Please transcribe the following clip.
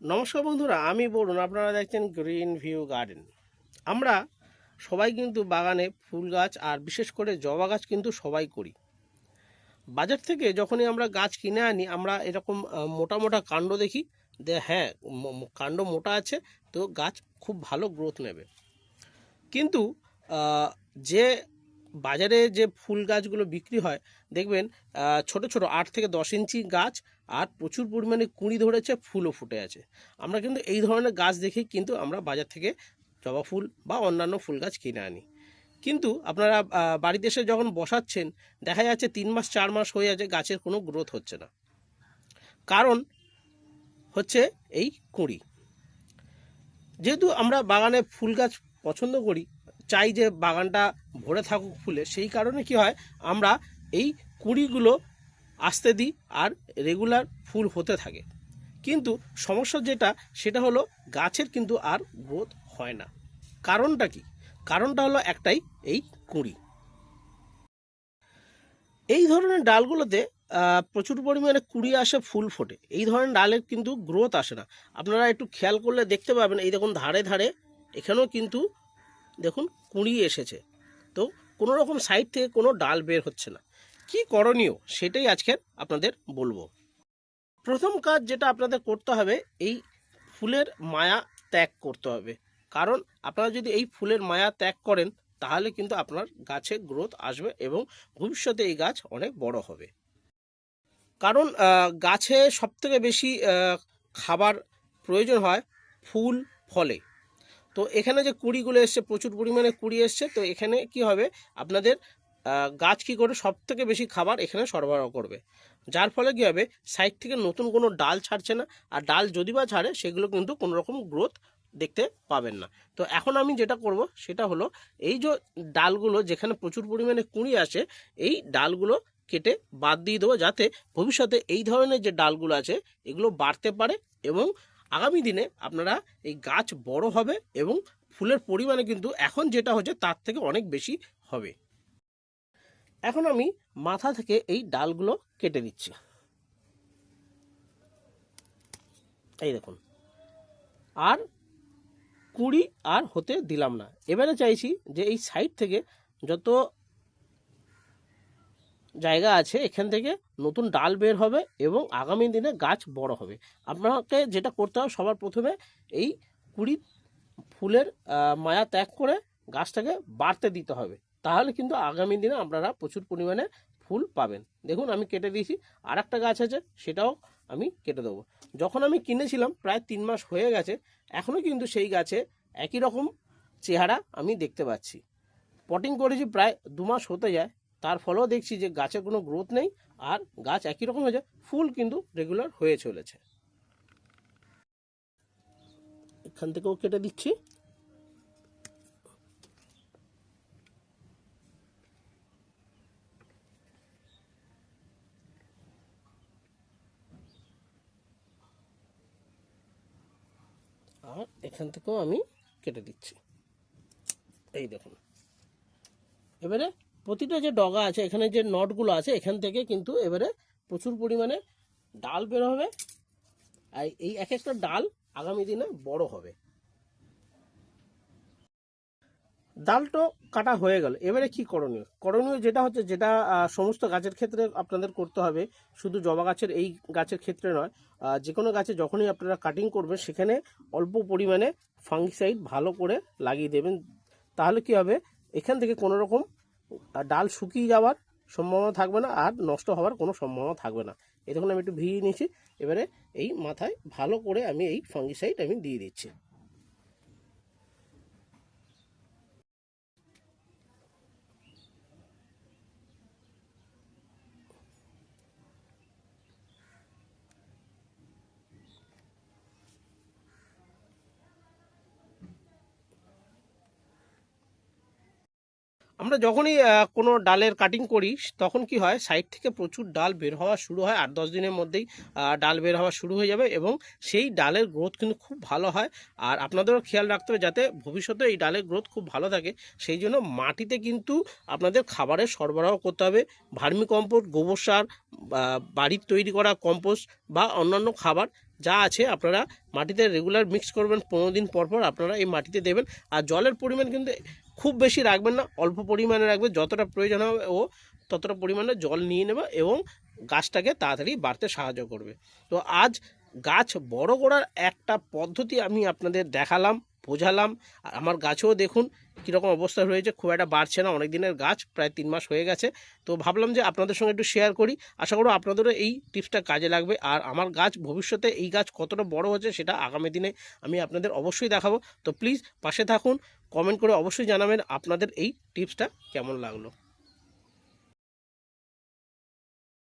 নমস্কার বন্ধুরা, আমি বলুন আপনারা দেখছেন গ্রিন ভিউ গার্ডেন আমরা সবাই কিন্তু বাগানে ফুল গাছ আর বিশেষ করে জবা গাছ কিন্তু সবাই করি। বাজার থেকে যখনই আমরা গাছ কিনে আনি, আমরা এরকম মোটা মোটা কাণ্ড দেখি, যে হ্যাঁ কাণ্ড মোটা আছে, তো গাছ খুব ভালো গ্রোথ নেবে। কিন্তু যে বাজারে যে ফুল গাছগুলো বিক্রি হয়, দেখবেন ছোট ছোট আট থেকে দশ ইঞ্চি গাছ আর প্রচুর পরিমাণে কুঁড়ি ধরেছে, ফুলও ফুটে আছে। আমরা কিন্তু এই ধরনের গাছ দেখেই কিন্তু আমরা বাজার থেকে জবা ফুল বা অন্যান্য ফুল গাছ কিনে আনি। কিন্তু আপনারা বাড়িতে এসে যখন বসাচ্ছেন, দেখা যাচ্ছে তিন মাস, চার মাস হয়ে আছে গাছের কোনো গ্রোথ হচ্ছে না। কারণ হচ্ছে এই কুঁড়ি। যেহেতু আমরা বাগানে ফুল গাছ পছন্দ করি চাই যে বাগানটা ভরে থাকুক ফুলে, সেই কারণে কি হয়, আমরা এই কুঁড়িগুলো আসতে দিই আর রেগুলার ফুল হতে থাকে। কিন্তু সমস্যা যেটা, সেটা হলো গাছের কিন্তু আর গ্রোথ হয় না। কারণটা কি? কারণটা হলো একটাই, এই কুঁড়ি। এই ধরনের ডালগুলোতে প্রচুর পরিমাণে কুড়ি আসে, ফুল ফোটে। এই ধরনের ডালের কিন্তু গ্রোথ আসে না। আপনারা একটু খেয়াল করলে দেখতে পাবেন, এই দেখুন ধারে ধারে, এখানেও কিন্তু দেখুন, কুঁড়ি এসেছে। তো কোনো রকম সাইড থেকে কোনো ডাল বের হচ্ছে না। কি করণীয় সেটাই আজকে আপনাদের বলব। প্রথম কাজ যেটা আপনাদের করতে হবে, এই ফুলের মায়া ত্যাগ করতে হবে। কারণ আপনারা যদি এই ফুলের মায়া ত্যাগ করেন, তাহলে কিন্তু আপনার গাছে গ্রোথ আসবে এবং ভবিষ্যতে এই গাছ অনেক বড় হবে। কারণ গাছে সবথেকে বেশি খাবার প্রয়োজন হয় ফুল, ফলে। তো এখানে যে কুড়িগুলো এসছে, প্রচুর পরিমাণে কুড়ি এসছে, তো এখানে কি হবে? আপনাদের গাছ কি করে সব থেকে বেশি খাবার এখানে সরবরাহ করবে? যার ফলে কি হবে? সাইড থেকে নতুন কোনো ডাল ছাড়ছে না, আর ডাল যদি বা ছাড়ে, সেগুলো কিন্তু কোনো রকম গ্রোথ দেখতে পাবেন না। তো এখন আমি যেটা করব, সেটা হলো, এই যে ডালগুলো, যেখানে প্রচুর পরিমাণে কুঁড়ি আসে এই ডালগুলো কেটে বাদ দিয়ে দেবো, যাতে ভবিষ্যতে এই ধরনের যে ডালগুলো আছে, এগুলো বাড়তে পারে এবং আগামী দিনে আপনারা এই গাছ বড় হবে এবং ফুলের পরিমাণে কিন্তু এখন যেটা হচ্ছে তার থেকে অনেক বেশি হবে। এখন আমি মাথা থেকে এই ডালগুলো কেটে দিচ্ছি এই দেখুন। আর কুড়ি আর হতে দিলাম না। এবারে চাইছি যে এই সাইড থেকে যত জায়গা আছে, এখান থেকে নতুন ডাল বের হবে এবং আগামী দিনে গাছ বড় হবে। আপনাকে যেটা করতে হবে, সবার প্রথমে এই কুড়ি ফুলের মায়া ত্যাগ করে গাছটাকে বাড়তে দিতে হবে। তাহলে কিন্তু আগামী দিনে আপনারা প্রচুর পরিমাণে ফুল পাবেন। দেখুন, আমি কেটে দিয়েছি আর একটা গাছ আছে, সেটাও আমি কেটে দেবো। যখন আমি কিনেছিলাম, প্রায় তিন মাস হয়ে গেছে এখনও কিন্তু সেই গাছে একই রকম চেহারা আমি দেখতে পাচ্ছি। পটিং করেছি প্রায় দু মাস হতে যায় তার ফলেও দেখছি যে গাছের কোনো গ্রোথ নেই, আর গাছ একই রকম হয়ে যায় ফুল কিন্তু রেগুলার হয়ে চলেছে। এখান থেকেও কেটে দিচ্ছি। আর এখান থেকেও আমি কেটে দিচ্ছি। এই দেখুন। এবারে প্রতিটা যে ডগা আছে, এখানে যে নটগুলো আছে, এখান থেকে কিন্তু এবারে প্রচুর পরিমাণে ডাল বের হবে। আর এই এক একটা ডাল আগামী দিনে বড় হবে। ডালটো কাটা হয়ে গেল। এবারে কি করণীয়? করণীয় যেটা হচ্ছে, যেটা সমস্ত গাছের ক্ষেত্রে আপনাদের করতে হবে, শুধু জবা গাছের, এই গাছের ক্ষেত্রে নয় যে কোনো গাছে যখনই আপনারা কাটিং করবেন, সেখানে অল্প পরিমাণে ফাঙ্গিসাইড ভালো করে লাগিয়ে দেবেন। তাহলে কি হবে? এখান থেকে কোনো রকম ডাল শুকিয়ে যাওয়ার সম্ভাবনা থাকবে না আর নষ্ট হওয়ার কোনো সম্ভাবনা থাকবে না। দেখুন, আমি একটু ভিজিয়ে নিয়েছি। এবারে এই মাথায় ভালো করে আমি এই ফাঙ্গিসাইড আমি দিয়ে দিচ্ছি। আমরা যখনই কোনো ডালের কাটিং করি, তখন কি হয় সাইড থেকে প্রচুর ডাল বের হওয়া শুরু হয়। আট, দশ দিনের মধ্যেই ডাল বের হওয়া শুরু হয়ে যাবে এবং সেই ডালের গ্রোথ কিন্তু খুব ভালো হয়। আর আপনাদেরও খেয়াল রাখতে হবে যাতে ভবিষ্যতে এই ডালের গ্রোথ খুব ভালো থাকে। সেই জন্য মাটিতে কিন্তু আপনাদের খাবারের সরবরাহ করতে হবে। ভার্মি কম্পোস্ট গোবর সার বাড়ির তৈরি করা কম্পোস্ট বা অন্যান্য খাবার যা আছে, আপনারা মাটিতে রেগুলার মিক্স করবেন। পনেরো দিন পর পর আপনারা এই মাটিতে দেবেন। আর জলের পরিমাণ কিন্তু খুব বেশি রাখবেন না, অল্প পরিমাণে রাখবেন, যতটা প্রয়োজন হবে ও ততটা পরিমাণে জল নিয়ে নেবে এবং গাছটাকে তাড়াতাড়ি বাড়তে সাহায্য করবে। তো আজ গাছ বড় করার একটা পদ্ধতি আমি আপনাদের দেখালাম। বোঝালাম। আর আমার গাছেও দেখুন কীরকম অবস্থা রয়েছে খুব একটা বাড়ছে না, অনেক দিনের গাছ, প্রায় তিন মাস হয়ে গেছে। তো ভাবলাম যে আপনাদের সঙ্গে একটু শেয়ার করি। আশা করব আপনাদেরও এই টিপসটা কাজে লাগবে। আর আমার গাছ, ভবিষ্যতে এই গাছ কতটা বড় হচ্ছে সেটা আগামী দিনে আমি আপনাদের অবশ্যই দেখাবো। তো প্লিজ পাশে থাকুন কমেন্ট করে অবশ্যই জানাবেন আপনাদের এই টিপসটা কেমন লাগল।